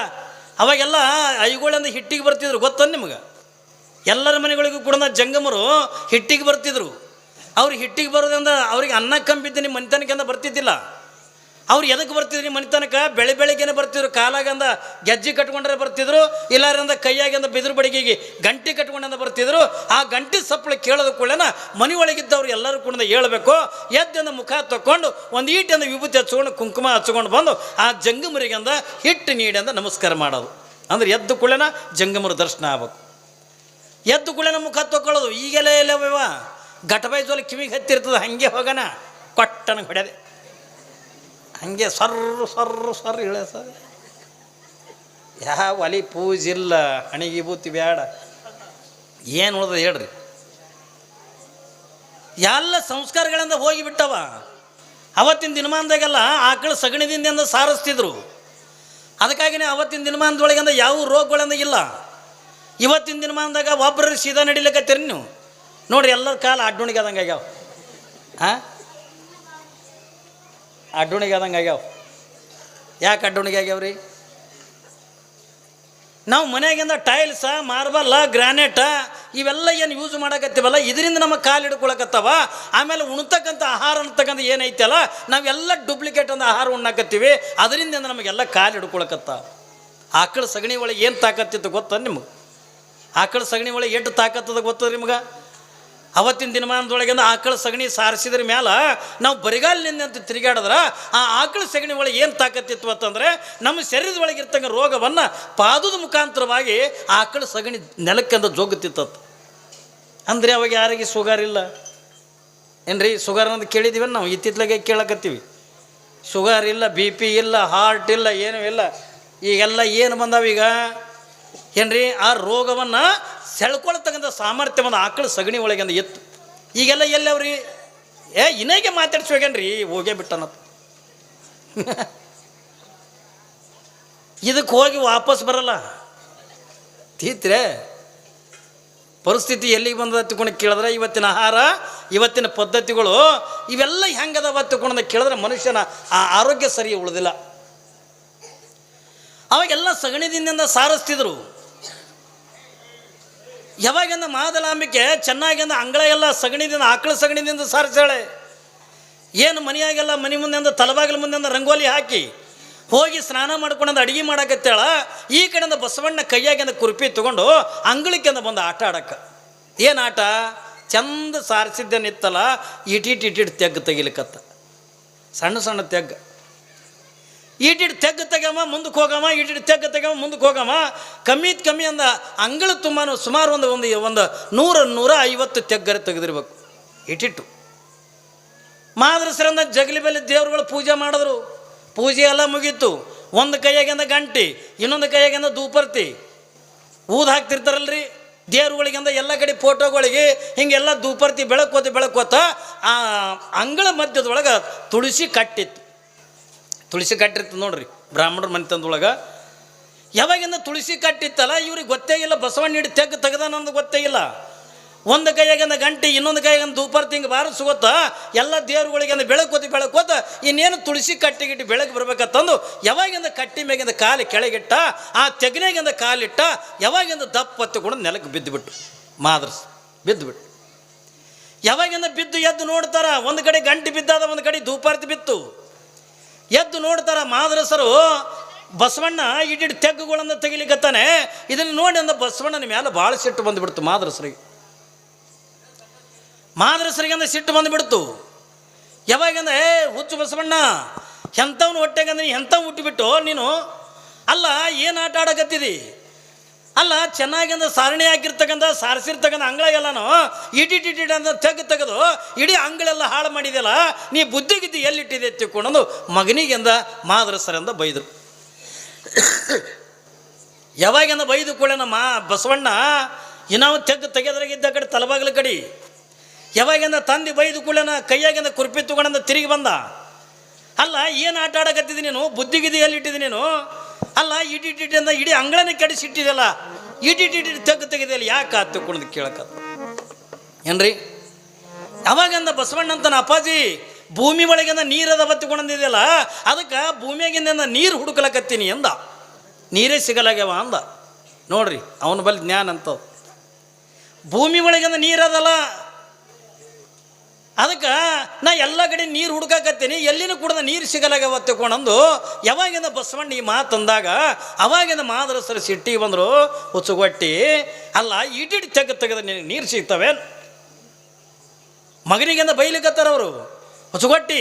ಅವಾಗೆಲ್ಲ ಐಗಳಿಂದ ಹಿಟ್ಟಿಗೆ ಬರ್ತಿದ್ರು. ಗೊತ್ತ ನಿಮ್ಗೆ? ಎಲ್ಲರ ಮನೆಗಳಿಗೂ ಕೂಡ ಜಂಗಮರು ಹಿಟ್ಟಿಗೆ ಬರ್ತಿದ್ರು. ಅವ್ರು ಹಿಟ್ಟಿಗೆ ಬರೋದ್ರಿಂದ ಅವ್ರಿಗೆ ಅನ್ನ ಕಂಬಿದ್ದು ನಿಮ್ಮ ಮನೆತನಕ್ಕಿಂದ ಬರ್ತಿದ್ದಿಲ್ಲ. ಅವ್ರು ಎದಕ್ಕೆ ಬರ್ತಿದ್ರು ನಿಮ್ಮ ಮನೆತನಕ? ಬೆಳೆ ಬೆಳಿಗ್ಗೆನೆ ಬರ್ತಿದ್ರು ಕಾಲಾಗಂದ ಗೆಜ್ಜೆ ಕಟ್ಕೊಂಡ್ರೆ ಬರ್ತಿದ್ರು, ಇಲ್ಲಾರಂದ ಕೈಯಾಗಿಂದ ಬಿದಿರು ಬಡಿಗೆಗೆ ಗಂಟೆ ಕಟ್ಕೊಂಡಂದ ಬರ್ತಿದ್ರು. ಆ ಗಂಟೆ ಸಪ್ಪಳ ಕೇಳೋದ ಕೂಡ ಮನೆ ಒಳಗಿದ್ದವ್ರು ಎಲ್ಲರೂ ಕೂಡ ಹೇಳಬೇಕು, ಎದ್ದಿಂದ ಮುಖ ತಕ್ಕೊಂಡು ಒಂದು ಈಟಿಂದ ವಿಭೂತಿ ಹಚ್ಕೊಂಡು ಕುಂಕುಮ ಹಚ್ಕೊಂಡು ಬಂದು ಆ ಜಂಗಮರಿಗಂದ ಹಿಟ್ಟು ನೀಡಿ ಅಂದ ನಮಸ್ಕಾರ ಮಾಡೋದು. ಅಂದ್ರೆ ಎದ್ದು ಕೂಡ ಜಂಗಮರ ದರ್ಶನ ಆಗ್ಬೇಕು. ಎದ್ದು ಕೂಡಲೇನ ಮುಖ ತಕ್ಕೊಳ್ಳೋದು ಈಗೆಲ್ಲ ಎಲ್ಲವ ಘಟಬೈ ಜೋಲಿ ಕಿವಿಗೆ ಹತ್ತಿರ್ತದೆ, ಹಾಗೆ ಹೋಗೋಣ ಕೊಟ್ಟನ ಹೊಡೆದೆ ಹಂಗೆ ಸರ್ರು ಸರ್ರು ಸರ್. ಯಾವ ಒಲಿ ಪೂಜಿಲ್ಲ, ಹಣಿಗೆ ಬೂತಿ ಬೇಡ ಏನು ಉಳ್ದ ಹೇಳ್ರಿ. ಎಲ್ಲ ಸಂಸ್ಕಾರಗಳಿಂದ ಹೋಗಿಬಿಟ್ಟವ ಅವತ್ತಿನ ದಿನಮಾನದಾಗೆಲ್ಲ ಆಕಳ ಸಗಣಿದಿಂದ ಸಾರಿಸ್ತಿದ್ರು. ಅದಕ್ಕಾಗಿನೇ ಅವತ್ತಿನ ದಿನಮಾನದೊಳಗಿಂದ ಯಾವ ರೋಗಗಳಿಂದ ಇಲ್ಲ. ಇವತ್ತಿನ ದಿನಮಾನದಾಗ ಒಬ್ಬರು ಸೀದಾ ನಡಿಲಿಕ್ಕತ್ತೀರಿ ನೀವು. ನೋಡ್ರಿ ಎಲ್ಲರ ಕಾಲ ಅಡ್ಡುಣಿಗೆ ಆದಂಗೆ ಆಗ್ಯಾವ. ಹಾಂ ಅಡ್ಡುಣಿಗೆ ಆದಂಗೆ ಆಗ್ಯಾವ. ಯಾಕೆ ಅಡ್ಡುಣಿಗೆ ಆಗ್ಯಾವ್ರಿ? ನಾವು ಮನೆಯಾಗಿಂದ ಟೈಲ್ಸ, ಮಾರ್ಬಲ್ಲ, ಗ್ರಾನೈಟ ಇವೆಲ್ಲ ಏನು ಯೂಸ್ ಮಾಡಕತ್ತೀವಲ್ಲ, ಇದರಿಂದ ನಮ್ಮ ಕಾಲು ಹಿಡ್ಕೊಳಕತ್ತವ. ಆಮೇಲೆ ಉಣ್ತಕ್ಕಂಥ ಆಹಾರ ಅಂತಕ್ಕಂಥ ಏನೈತಲ್ಲ ನಾವೆಲ್ಲ ಡೂಪ್ಲಿಕೇಟ್ ಅಂತ ಆಹಾರ ಉಣ್ಣಾಕತ್ತೀವಿ. ಅದರಿಂದ ನಮಗೆಲ್ಲ ಕಾಲು ಹಿಡ್ಕೊಳಕತ್ತ. ಆಕಳ ಸಗಣಿ ಒಳಗೆ ಏನು ತಾಕತ್ತಿತ್ತು ಗೊತ್ತ ನಿಮ್ಗೆ? ಆಕಳ ಸಗಣಿ ಒಳಗೆ ಎಷ್ಟು ತಾಕತ್ತದ ಗೊತ್ತದ ನಿಮ್ಗೆ? ಅವತ್ತಿನ ದಿನಮಾನದೊಳಗಿಂದ ಆಕಳ ಸಗಣಿ ಸಾರಿಸಿದ್ರ ಮ್ಯಾಲ ನಾವು ಬರಿಗಾಲಿನಿಂದ ಅಂತ ತಿರುಗಾಡಿದ್ರ ಆ ಆಕಳ ಸಗಣಿ ಒಳಗೆ ಏನು ತಾಕತ್ತಿತ್ತು ಅಂತಂದ್ರೆ ನಮ್ಮ ಶರೀರದ ಒಳಗೆ ಇರ್ತಕ್ಕ ರೋಗವನ್ನು ಪಾದದ ಮುಖಾಂತರವಾಗಿ ಆಕಳ ಸಗಣಿ ನೆಲಕ್ಕಂದ ಜೋಗುತ್ತಿತ್ತ ಅಂದರೆ ಅವಾಗ ಯಾರಿಗೆ ಶುಗರ್ ಇಲ್ಲ? ಏನ್ರಿ, ಶುಗರ್ ಅಂತ ಕೇಳಿದೀವಿ ನಾವು? ಇತ್ತಿತ್ಲಾಗೆ ಕೇಳಕತ್ತೀವಿ. ಶುಗರ್ ಇಲ್ಲ, ಬಿ ಪಿ ಇಲ್ಲ, ಹಾರ್ಟ್ ಇಲ್ಲ, ಏನೂ ಇಲ್ಲ. ಈಗೆಲ್ಲ ಏನು ಬಂದಾವ ಈಗ ಏನ್ರಿ? ಆ ರೋಗವನ್ನು ಸೆಳ್ಕೊಳ್ತಕ್ಕಂಥ ಸಾಮರ್ಥ್ಯವನ್ನು ಆಕಳ ಸಗಣಿ ಒಳಗಿಂದ ಎತ್ತು. ಈಗೆಲ್ಲ ಎಲ್ಲವ್ರಿ? ಏ, ಇನ್ನೇಗೆ ಮಾತಾಡ್ಸಿ ಹೋಗ್ಯಾನ್ರಿ? ಹೋಗೇ ಬಿಟ್ಟನ ಇದಕ್ಕೆ ಹೋಗಿ ವಾಪಸ್ ಬರಲ್ಲ. ತೀತ್ರೆ, ಪರಿಸ್ಥಿತಿ ಎಲ್ಲಿಗೆ ಬಂದದ ತಿಳ್ಕೊಂಡು ಕೇಳಿದ್ರೆ ಇವತ್ತಿನ ಆಹಾರ, ಇವತ್ತಿನ ಪದ್ಧತಿಗಳು ಇವೆಲ್ಲ ಹೆಂಗದವ ತಿಳ್ಕೊಂಡು ಕೇಳಿದ್ರೆ ಮನುಷ್ಯನ ಆ ಆರೋಗ್ಯ ಸರಿ ಉಳಿದಿಲ್ಲ. ಅವಾಗೆಲ್ಲ ಸಗಣಿದಿಂದ ಸಾರಿಸ್ತಿದ್ರು. ಯಾವಾಗಿಂದ ಮಾದಲಾಂಬಿಕೆ ಚೆನ್ನಾಗಿಂದ ಅಂಗಳ ಎಲ್ಲ ಸಗಣಿದಿಂದ, ಆಕಳ ಸಗಣಿದಿಂದ ಸಾರಿಸಾಳೆ ಏನು ಮನೆಯಾಗೆಲ್ಲ ಮನೆ ಮುಂದೆಂದ, ತಲಬಾಗಿಲ ಮುಂದೆಂದ ರಂಗೋಲಿ ಹಾಕಿ ಹೋಗಿ ಸ್ನಾನ ಮಾಡ್ಕೊಂಡಂದು, ಅಡುಗೆ ಮಾಡಕತ್ತೇಳ. ಈ ಕಡೆಯಿಂದ ಬಸವಣ್ಣ ಕೈಯಾಗಿಂದ ಕುರ್ಪಿ ತಗೊಂಡು ಅಂಗಳಕ್ಕಿಂದ ಬಂದು ಆಟ ಆಡಕ್ಕೆ ಏನು ಆಟ? ಚಂದ ಸಾರಿಸಿದ್ದೇನಿತ್ತಲ್ಲ ಇಟಿಟ್ ಇಟಿಟ್ ತೆಗ್ಗು ತೆಗಿಲಿಕ್ಕತ್ತ ಸಣ್ಣ ಸಣ್ಣ ತೆಗ್ಗ. ಈಟಿಟ್ ತೆಗ್ಗು ತೆಗಮ್ಮ ಮುಂದಕ್ಕೆ ಹೋಗಮ್ಮ ಈಟಿಟ್ಟು ತೆಗ್ಗ ತೆಗಮ್ಮ ಮುಂದಕ್ಕೆ ಹೋಗಮ್ಮ ಕಮ್ಮಿ ಕಮ್ಮಿ ಅಂದ ಅಂಗಳ ತುಂಬ ಸುಮಾರು ಒಂದು ಒಂದು ಒಂದು ನೂರ ನೂರ ಐವತ್ತು ತೆಗ್ಗರೆ ತೆಗೆದಿರ್ಬೇಕು. ಇಟ್ಟಿಟ್ಟು ಮಾದ್ರಸರಂದ ಜಗಲಿ ಬೆಲೆ ದೇವ್ರುಗಳು ಪೂಜೆ ಮಾಡಿದ್ರು. ಪೂಜೆ ಎಲ್ಲ ಮುಗೀತು. ಒಂದು ಕೈಯಾಗಿಂದ ಗಂಟಿ, ಇನ್ನೊಂದು ಕೈಯಾಗಿಂದ ದೂಪರ್ತಿ ಊದು ಹಾಕ್ತಿರ್ತಾರಲ್ರಿ? ದೇವ್ರುಗಳಿಗಿಂದ ಎಲ್ಲ ಕಡೆ ಫೋಟೋಗಳಿಗೆ ಹಿಂಗೆಲ್ಲ ದೂಪರ್ತಿ ಬೆಳಕೋತ ಬೆಳಕೋತ ಆ ಅಂಗಳ ಮಧ್ಯದೊಳಗೆ ತುಳಸಿ ಕಟ್ಟಿತ್ತು. ತುಳಸಿ ಕಟ್ಟಿರ್ತದೆ ನೋಡ್ರಿ, ಬ್ರಾಹ್ಮಣರ ಮನೆತನದೊಳಗೆ ಯಾವಾಗಿಂದ ತುಳಸಿ ಕಟ್ಟಿತ್ತಲ್ಲ, ಇವ್ರಿಗೆ ಗೊತ್ತೇ ಇಲ್ಲ, ಬಸವಣ್ಣ ಹಿಡಿ ತೆಗ್ದು ತೆಗ್ದಾನಂದು ಗೊತ್ತೇ ಇಲ್ಲ. ಒಂದು ಕೈಯಾಗಿಂದ ಗಂಟೆ, ಇನ್ನೊಂದು ಕೈಯಾಗಿಂದ ದೂಪರ್ ತಿಂಗ್ ಗೊತ್ತಾ? ಎಲ್ಲ ದೇವ್ರುಗಳಿಗಿಂದ ಬೆಳಕೋತಿ ಬೆಳಕೋತ ಇನ್ನೇನು ತುಳಸಿ ಕಟ್ಟಿಗಿಟ್ಟು ಬೆಳಕು ಬರ್ಬೇಕಂತಂದು ಯಾವಾಗಿಂದ ಕಟ್ಟಿ ಮೇಗಿಂದ ಕಾಲು ಕೆಳಗಿಟ್ಟ, ಆ ತೆಗನೆಗಿಂದ ಕಾಲಿಟ್ಟ, ಯಾವಾಗಿಂದ ದಪ್ಪ ಕೂಡ ನೆಲಕ್ಕೆ ಬಿದ್ದುಬಿಟ್ಟು ಮಾದ್ರಸ್ ಬಿದ್ದುಬಿಟ್ಟು ಯಾವಾಗಿಂದ ಬಿದ್ದು ಎದ್ದು ನೋಡ್ತಾರ, ಒಂದು ಕಡೆ ಗಂಟೆ ಬಿದ್ದಾದ, ಒಂದು ಕಡೆ ಧೂಪಾರ್ತಿ ಬಿತ್ತು. ಎದ್ದು ನೋಡ್ತಾರ ಮಾದ್ರಸರು, ಬಸವಣ್ಣ ಇಡಿಡ್ ತೆಗ್ಗುಗಳನ್ನು ತೆಗಿಲಿಕತ್ತಾನೆ. ಇದನ್ನು ನೋಡಿ ಅಂದ ಬಸವಣ್ಣನ ಮೇಲೆ ಭಾಳ ಸಿಟ್ಟು ಬಂದುಬಿಡ್ತು ಮಾದ್ರಸರಿಗೆ. ಮಾದ್ರಸರಿಗೆ ಅಂದ್ರೆ ಸಿಟ್ಟು ಬಂದುಬಿಡ್ತು. ಯಾವಾಗಂದ, ಏ, ಹುಚ್ಚು ಬಸವಣ್ಣ, ಎಂಥವ್ನು ಹೊಟ್ಟೆಗಂದ್ರೆ ಎಂಥವ್ ಹುಟ್ಟಿಬಿಟ್ಟು ನೀನು, ಅಲ್ಲ, ಏನು ಆಟ ಆಡಕತ್ತಿದಿ? ಅಲ್ಲ ಚೆನ್ನಾಗಿಂದ ಸಾರಣಿ ಹಾಕಿರ್ತಕ್ಕಂಥ, ಸಾರಿಸಿರ್ತಕ್ಕಂಥ ಟಿ ಇಟಿಟಿಟಿ ಅಂತ ತೆಗ್ ತೆಗೆದು ಇಡೀ ಅಂಗಳೆಲ್ಲ ಹಾಳು ಮಾಡಿದೆಯಲ್ಲ, ನೀ ಬುದ್ಧಿಗಿದ್ದು ಎಲ್ಲಿಟ್ಟಿದೆ ತಿಳ್ಕೊಂಡು ಮಗನಿಗೆಂದ, ಮಾದ್ರಸರಿಂದ ಬೈದರು. ಯಾವಾಗಿಂದ ಬೈದು ಕೂಡನ ಮಾ ಬಸವಣ್ಣ ಇನ್ನಾವು ತೆಗ್ ತೆಗೆದ್ರಾಗಿದ್ದ ಕಡೆ ತಲಬಾಗಲ ಕಡೆ. ಯಾವಾಗಿಂದ ತಂದು ಬೈದು ಕೂಡನ ಕೈಯಾಗಿಂದ ಕುರ್ಪಿ ತಿರುಗಿ ಬಂದ. ಅಲ್ಲ, ಏನು ಆಟ ಆಡಕತ್ತಿದ್ದೀನಿ ನೀನು? ಬುದ್ಧಿಗಿದ್ದು ಎಲ್ಲಿಟ್ಟಿದ್ದೀನಿ ನೀನು? ಅಲ್ಲ, ಇಡಿ ಅಂದ, ಇಡೀ ಅಂಗಳನೇ ಕೆಡಿಸಿಟ್ಟಿದೆಯಲ್ಲ. ಇಡಿ ತೆಗ್ದು ತೆಗೆದಿಲ್ಲ ಯಾಕೆ ಆತು ಕುಣಿದು ಕೇಳಕ ಏನ್ರಿ? ಯಾವಾಗಂದ ಬಸವಣ್ಣ ಅಂತನ ಅಪ್ಪಾಜಿ ಭೂಮಿ ಒಳಗಿಂದ ನೀರದ ಬತ್ತಿಕೊಂಡಿದೆಯಲ್ಲ ಅದಕ್ಕೆ ಭೂಮಿಯಾಗಿಂದ ನೀರು ಹುಡುಕಲಕತ್ತೀನಿ ಅಂದ. ನೀರೇ ಸಿಗಲಾಗ್ಯವ ಅಂದ. ನೋಡ್ರಿ, ಅವನ ಬಳಿ ಜ್ಞಾನ ಅಂತ ಭೂಮಿ ಒಳಗಿಂದ ನೀರದಲ್ಲ ಅದಕ್ಕೆ ನಾ ಎಲ್ಲ ಕಡೆ ನೀರು ಹುಡುಕಾಕತ್ತೀನಿ, ಎಲ್ಲಿನೂ ಕೂಡ ನೀರು ಸಿಗಲಾಗ್ಯವ ತಿಳ್ಕೊಂಡಂದು, ಯಾವಾಗಿಂದ ಬಸವಣ್ಣ ಈ ಮಾತಂದಾಗ ಅವಾಗಿಂದ ಮಾದರಸರು ಸಿಟ್ಟಿ ಬಂದರು ಹುಚ್ಚುಗೊಟ್ಟಿ ಅಲ್ಲ ಇಟ್ಟಿಟ್ಟು ತೆಗೆದು ತೆಗೆದು ನಿನಗೆ ನೀರು ಸಿಗ್ತವೆ ಮಗನಿಗೆಂದ ಬೈಲಿಕತ್ತಾರ ಅವರು? ಹೊಸಗೊಟ್ಟಿ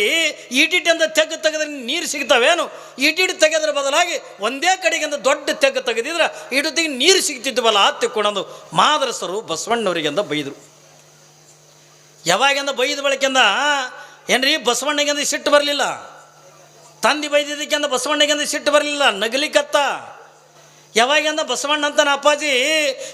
ಈಟಿಟಿ ಅಂತ ತೆಗ್ದು ತೆಗೆದ್ರೆ ನೀರು ಸಿಗ್ತಾವೇನು ಈಟಿಟಿ ತೆಗೆದ್ರ ಬದಲಾಗಿ ಒಂದೇ ಕಡೆಗಿಂದ ದೊಡ್ಡ ತೆಗ್ಗು ತೆಗೆದಿದ್ರೆ ಇಡತಿಗೆ ನೀರು ಸಿಗ್ತಿದ್ವಲ್ಲ ತಿಕ್ಕೊಂಡಂದು ಮಾದರಸರು ಬಸವಣ್ಣವರಿಗೆಂದ ಬೈದರು. ಯಾವಾಗಿಂದ ಬೈದ ಬಳಕೆಂದ, ಏನ್ರಿ, ಬಸವಣ್ಣಗಿಂದ ಸಿಟ್ಟು ಬರಲಿಲ್ಲ? ತಂದಿ ಬೈದಿದ್ದಕ್ಕೆಂದ ಬಸವಣ್ಣಗಿಂದ ಸಿಟ್ಟು ಬರಲಿಲ್ಲ? ನಗಲಿಕತ್ತ? ಯಾವಾಗಿಂದ ಬಸವಣ್ಣ ಅಂತನ ಅಪ್ಪಾಜಿ,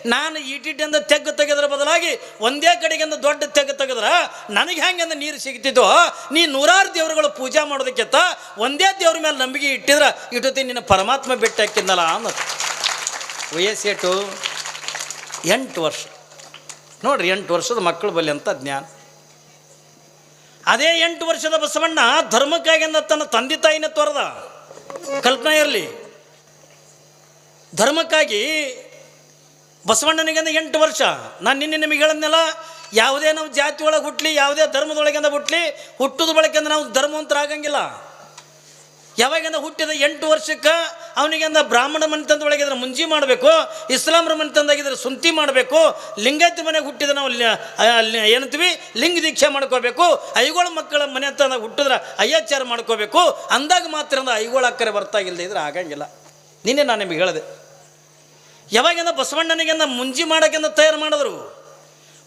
ನಾನು ಇಟ್ಟಿಟ್ಟಿಂದ ತೆಗ್ಗು ತೆಗೆದ್ರ ಬದಲಾಗಿ ಒಂದೇ ಕಡೆಗಿಂದ ದೊಡ್ಡ ತೆಗ್ಗು ತೆಗೆದ್ರ ನನಗೆ ಹೆಂಗಿಂದ ನೀರು ಸಿಗ್ತಿದ್ದೋ ನೀ ನೂರಾರು ದೇವರುಗಳು ಪೂಜೆ ಮಾಡೋದಕ್ಕಿಂತ ಒಂದೇ ದೇವ್ರ ಮೇಲೆ ನಂಬಿಕೆ ಇಟ್ಟಿದ್ರೆ ಇಟ್ಟೊತ್ತಿ ನಿನ್ನ ಪರಮಾತ್ಮ ಬೆಟ್ಟ ಹಾಕಿಂದಲ್ಲ ಅನ್ನೋದು. ವಯಸ್ಸೇಟು ಎಂಟು ವರ್ಷ. ನೋಡ್ರಿ, ಎಂಟು ವರ್ಷದ ಮಕ್ಕಳು ಬಲ್ಲಿ ಅಂತ ಜ್ಞಾನ. ಅದೇ ಎಂಟು ವರ್ಷದ ಬಸವಣ್ಣ ಧರ್ಮಕ್ಕಾಗಿಂದ ತನ್ನ ತಂದೆ ತಾಯಿನ ತೊರೆದ. ಕಲ್ಪನೆ ಇರಲಿ. ಧರ್ಮಕ್ಕಾಗಿ ಬಸವಣ್ಣನಿಗೆ ಎಂಟು ವರ್ಷ. ನಾನು ನಿನ್ನೆ ನಿಮಗೆ ಹೇಳದ್ನೆಲ್ಲ, ಯಾವುದೇ ನಾವು ಜಾತಿ ಒಳಗೆ ಹುಟ್ಲಿ, ಯಾವುದೇ ಧರ್ಮದೊಳಗಿಂದ ಹುಟ್ಲಿ, ಹುಟ್ಟುದ ಬಳಕೆಂದ ನಾವು ಧರ್ಮವಂತರಾಗಂಗಿಲ್ಲ. ಯಾವಾಗಿಂದ ಹುಟ್ಟಿದ ಎಂಟು ವರ್ಷಕ್ಕೆ ಅವನಿಗೆಂದ ಬ್ರಾಹ್ಮಣ ಮನೆ ತಂದು ಒಳಗಿದ್ರೆ ಮುಂಜಿ ಮಾಡಬೇಕು, ಇಸ್ಲಾಮ್ರ ಮನೆ ತಂದಾಗಿದ್ರೆ ಸುಂತಿ ಮಾಡಬೇಕು, ಲಿಂಗಾಯತ ಮನೆಗೆ ಹುಟ್ಟಿದ ನಾವು ಏನಂತೀವಿ, ಲಿಂಗ ದೀಕ್ಷೆ ಮಾಡ್ಕೋಬೇಕು, ಐಗೋಳ ಮಕ್ಕಳ ಮನೆ ತಂದ ಹುಟ್ಟಿದ್ರೆ ಅಯ್ಯಾಚಾರ ಮಾಡ್ಕೋಬೇಕು, ಅಂದಾಗ ಮಾತ್ರ ಐಗೋಳ ಅಕ್ಕರೆ ಬರ್ತಾಗಿಲ್ಲದೆ ಇದ್ರೆ ಆಗಂಗಿಲ್ಲ. ನಿನ್ನೆ ನಾನು ನಿಮಗೆ ಹೇಳಿದೆ. ಯಾವಾಗಿಂದ ಬಸವಣ್ಣನಿಗೆಂದ ಮುಂಜಿ ಮಾಡೋಕ್ಕಿಂತ ತಯಾರು ಮಾಡಿದ್ರು,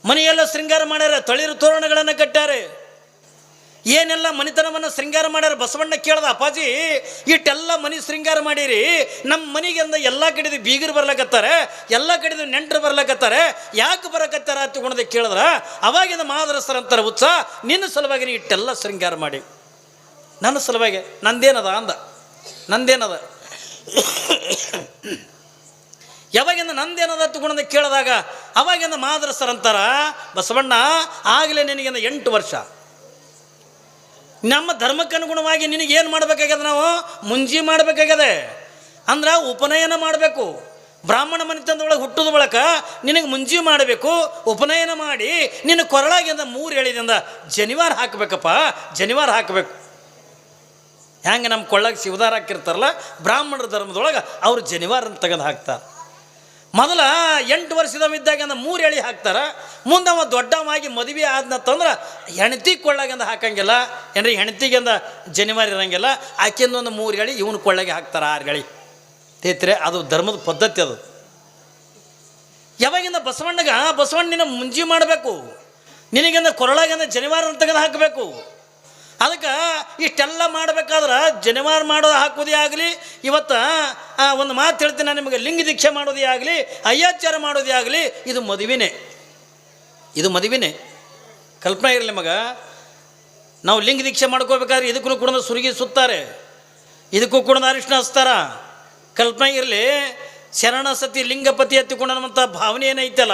ಮನೆಯೆಲ್ಲ ಶೃಂಗಾರ ಮಾಡ್ಯಾರ, ತಳಿರು ತೋರಣಗಳನ್ನು ಕಟ್ಟಾರೆ ಏನೆಲ್ಲ ಮನಿತನವನ್ನು ಶೃಂಗಾರ ಮಾಡ್ಯಾರ? ಬಸವಣ್ಣ ಕೇಳ್ದ, ಅಪ್ಪಾಜಿ, ಇಟ್ಟೆಲ್ಲ ಮನೆ ಶೃಂಗಾರ ಮಾಡೀರಿ. ನಮ್ಮ ಮನೆಗೆಂದ ಎಲ್ಲ ಕಡೆದು ಬೀಗರು ಬರ್ಲಕತ್ತಾರೆ, ಎಲ್ಲ ಕಡೆದು ನೆಂಟರು ಬರ್ಲಕತ್ತಾರೆ. ಯಾಕೆ ಬರಕತ್ತಾರ ಅಂತ ಕೇಳಿದ್ರ? ಅವಾಗಿಂದ ಮಾದರಸರ ಅಂತಾರೆ ಉತ್ಸಾಹ ನಿನ್ನ ಸಲುವಾಗಿ ನೀ ಇಟ್ಟೆಲ್ಲ ಶೃಂಗಾರ ಮಾಡಿ. ನನ್ನ ಸಲುವಾಗಿ, ನಂದೇನದ ಅಂದ? ನಂದೇನದ? ಯಾವಾಗಿಂದ ನಂದೇನದ ತಗೊಂಡ ಕೇಳಿದಾಗ, ಅವಾಗಿಂದ ಮಾದರಸರ ಅಂತಾರ, ಬಸವಣ್ಣ, ಆಗಲೇ ನಿನಗಿಂದ ಎಂಟು ವರ್ಷ. ನಮ್ಮ ಧರ್ಮಕ್ಕನುಗುಣವಾಗಿ ನಿನಗೆ ಏನು ಮಾಡಬೇಕಾಗ್ಯದ ನಾವು? ಮುಂಜಿ ಮಾಡಬೇಕಾಗ್ಯದೆ. ಅಂದ್ರೆ ಉಪನಯನ ಮಾಡಬೇಕು. ಬ್ರಾಹ್ಮಣ ಮನೆತನದೊಳಗೆ ಹುಟ್ಟಿದ ಬಳಕ ನಿನಗೆ ಮುಂಜಿ ಮಾಡಬೇಕು, ಉಪನಯನ ಮಾಡಿ ನಿನ್ನ ಕೊರಳಾಗಿಂದ ಮೂರು ಹೇಳಿದಿಂದ ಜನಿವಾರ ಹಾಕಬೇಕಪ್ಪ, ಜನಿವಾರ ಹಾಕಬೇಕು. ಹ್ಯಾಂಗೆ ನಮ್ಮ ಕೊಳ್ಳಾಗ ಶಿವದಾರ ಹಾಕಿರ್ತಾರಲ್ಲ, ಬ್ರಾಹ್ಮಣರ ಧರ್ಮದೊಳಗೆ ಅವರು ಜನಿವಾರನ ತೆಗೆದು ಹಾಕ್ತಾರೆ. ಮೊದಲ ಎಂಟು ವರ್ಷದವಿದ್ದಾಗಿಂದ ಮೂರು ಎಳಿ ಹಾಕ್ತಾರೆ. ಮುಂದೆ ಅವ ದೊಡ್ಡವಾಗಿ ಮದುವೆ ಆದ್ನತ್ತಂದ್ರೆ ಹೆಣತಿ ಕೊಳ್ಳಾಗಿಂದ ಹಾಕಂಗಿಲ್ಲ. ಏನ್ರಿ ಹೆಂಡತಿಗೆಂದ ಜನಿವಾರ ಇರೋಂಗಿಲ್ಲ, ಆಕೆಯಿಂದ ಒಂದು ಮೂರು ಗಳಿ ಇವನು ಕೊಳ್ಳೆಗೆ ಹಾಕ್ತಾರೆ ಆರು ಗಳಿ ತೇತ್ರೆ, ಅದು ಧರ್ಮದ ಪದ್ಧತಿ ಅದು. ಯಾವಾಗಿಂದ ಬಸವಣ್ಣಗ ಬಸವಣ್ಣಿನ ಮುಂಜಿ ಮಾಡಬೇಕು. ನಿನಗಿಂದ ಕೊರಳಾಗಿಂದ ಜನಿವಾರ ತೆಗೆದು ಹಾಕಬೇಕು. ಅದಕ್ಕೆ ಇಷ್ಟೆಲ್ಲ ಮಾಡಬೇಕಾದ್ರೆ ಜನಿವಾರ ಮಾಡೋದು ಹಾಕೋದೇ ಆಗಲಿ, ಇವತ್ತು ಒಂದು ಮಾತು ಹೇಳ್ತೀನಿ ನಾನು ನಿಮಗೆ, ಲಿಂಗ ದೀಕ್ಷೆ ಮಾಡೋದೇ ಆಗಲಿ, ಅಯ್ಯಾಚಾರ ಮಾಡೋದೇ ಆಗಲಿ, ಇದು ಮದುವೆನೇ. ಇದು ಮದುವೆನೇ. ಕಲ್ಪನೆ ಇರಲಿ ಮಗ. ನಾವು ಲಿಂಗ ದೀಕ್ಷೆ ಮಾಡ್ಕೋಬೇಕಾದ್ರೆ ಇದಕ್ಕೂ ಕೂಡ ಸುರುಗಿ ಸುತ್ತಾರೆ. ಇದಕ್ಕೂ ಕೂಡ ಅರಿಶಿನ ಹಚ್ತಾರ. ಕಲ್ಪನೆ ಇರಲಿ, ಶರಣ ಸತಿ ಲಿಂಗಪತಿ ಎತ್ತಿಕೊಂಡಂಥ ಭಾವನೆ ಏನೈತಲ್ಲ?